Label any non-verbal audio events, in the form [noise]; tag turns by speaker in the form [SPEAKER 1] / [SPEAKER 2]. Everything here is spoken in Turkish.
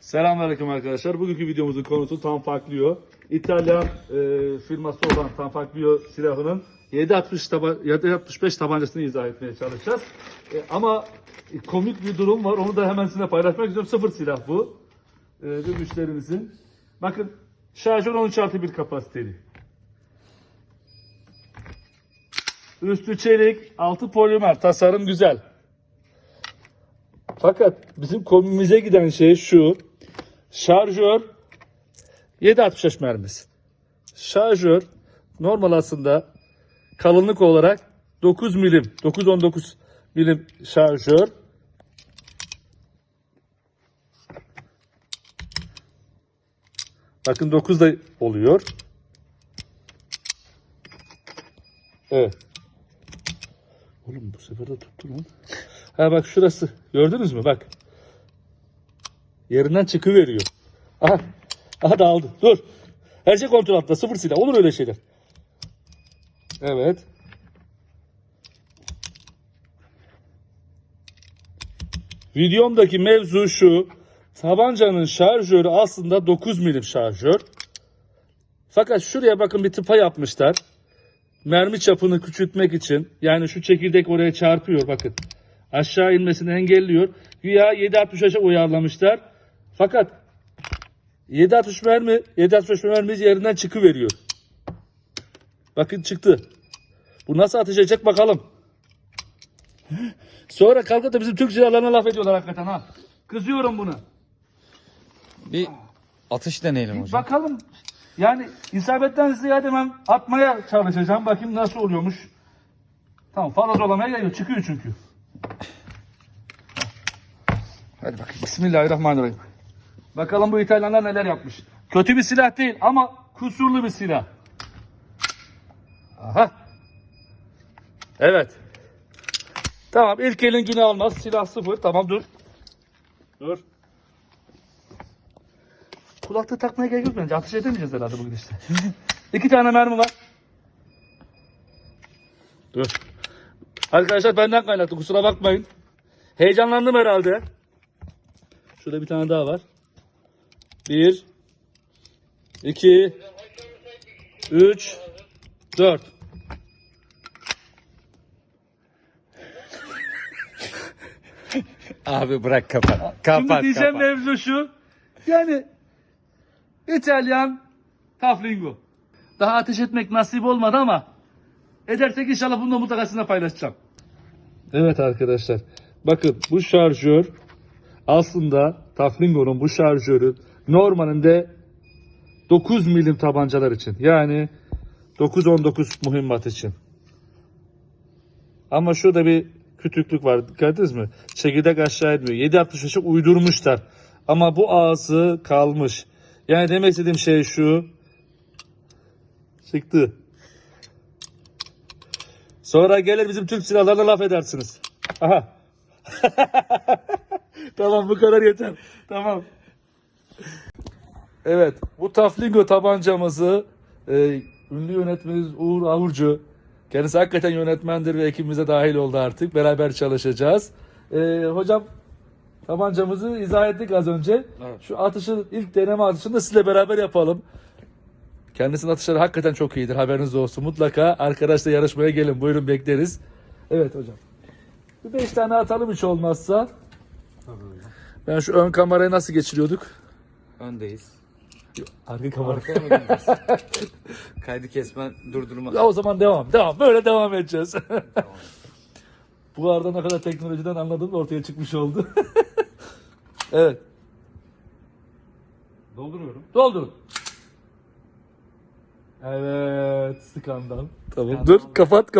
[SPEAKER 1] Selamünaleyküm arkadaşlar. Bugünkü videomuzun konusu Tanfaklio. İtalyan e, firması olan Tanfaklio silahının 7.60 taba 7.65 tabancasını izah etmeye çalışacağız. E, ama komik bir durum var. Onu da hemen sizinle paylaşmak istiyorum. Sıfır silah bu. E, bir müşterimizin. Bakın şarjör 13 artı 1 kapasiteli. Üstü çelik, altı polimer. Tasarım güzel. Fakat bizim komimize giden şey şu. Şarjör 7.65 mermisi. Şarjör normal aslında kalınlık olarak 9 milim, 9-19 milim şarjör. Bakın 9 da oluyor. Evet. Oğlum bu sefer de tuttu lan. Ha bak şurası. Gördünüz mü? Bak. Yerinden çıkıveriyor. Aha. Aha dağıldı. Dur. Her şey kontrol altında. Sıfır silah. Olur öyle şeyler. Evet. Videomdaki mevzu şu. Tabancanın şarjörü aslında 9 milim şarjör. Fakat şuraya bakın bir tıpa yapmışlar. Mermi çapını küçültmek için. Yani şu çekirdek oraya çarpıyor bakın. Aşağı inmesini engelliyor. Güya 7.65'e uyarlamışlar. Fakat 7.60 mermi, 7.65 mermi yerinden çıkıveriyor. Bakın çıktı. Bu nasıl ateş edecek bakalım. Sonra kalkıp da bizim Türk silahlarına laf ediyorlar hakikaten ha. Kızıyorum bunu.
[SPEAKER 2] Bir atış deneyelim hocam.
[SPEAKER 1] Bakalım. Yani isabetten ziyade ben atmaya çalışacağım. Bakayım nasıl oluyormuş. Tamam fazla olamaya geliyor. Çıkıyor çünkü. Hadi bakayım. Bismillahirrahmanirrahim. Bakalım bu İtalyanlar neler yapmış. Kötü bir silah değil ama kusurlu bir silah. Aha. Evet. Tamam ilk elin günü almaz. Silah sıfır. Tamam dur. Dur. Kulaklığı takmaya gerek yok bence. Ateş edemeyeceğiz herhalde bugün işte. [laughs] İki tane mermi var. Dur. Arkadaşlar benden kaynaklı kusura bakmayın. Heyecanlandım herhalde. Şurada bir tane daha var. Bir. iki, Üç. Dört. [laughs]
[SPEAKER 2] Abi bırak kapat. Kapat
[SPEAKER 1] Şimdi diyeceğim
[SPEAKER 2] kapat.
[SPEAKER 1] mevzu şu. Yani İtalyan Taflingo. Daha ateş etmek nasip olmadı ama edersek inşallah bunu da mutlaka sizinle paylaşacağım. Evet arkadaşlar. Bakın bu şarjör aslında Taflingo'nun bu şarjörü normalinde 9 milim tabancalar için. Yani 9-19 mühimmat için. Ama şurada bir kütüklük var. Dikkat ettiniz mi? Çekirdek aşağı etmiyor. 7.65'e uydurmuşlar. Ama bu ağzı kalmış. Yani demek istediğim şey şu. Çıktı. Sonra gelir bizim Türk silahlarına laf edersiniz. Aha. [laughs] tamam bu kadar yeter. Tamam. Evet, bu Taflingo tabancamızı e, ünlü yönetmenimiz Uğur Avurcu, kendisi hakikaten yönetmendir ve ekibimize dahil oldu artık. Beraber çalışacağız. E, hocam tabancamızı izah ettik az önce.
[SPEAKER 2] Evet.
[SPEAKER 1] Şu atışı, ilk deneme atışını da sizle beraber yapalım. Kendisinin atışları hakikaten çok iyidir. Haberiniz olsun. Mutlaka arkadaşla yarışmaya gelin. Buyurun bekleriz. Evet hocam. Bir beş tane atalım hiç olmazsa. Ben şu ön kamerayı nasıl geçiriyorduk?
[SPEAKER 2] Öndeyiz.
[SPEAKER 1] Arka kamera. [laughs]
[SPEAKER 2] Kaydı kesmen durdurma.
[SPEAKER 1] Ya o zaman devam. Devam. Böyle devam edeceğiz. [laughs] Bu arada ne kadar teknolojiden anladığım ortaya çıkmış oldu. [laughs] evet.
[SPEAKER 2] Dolduruyorum.
[SPEAKER 1] Doldurun. Evet. Skandal. Tamam. Dur. Kapat. Kapat.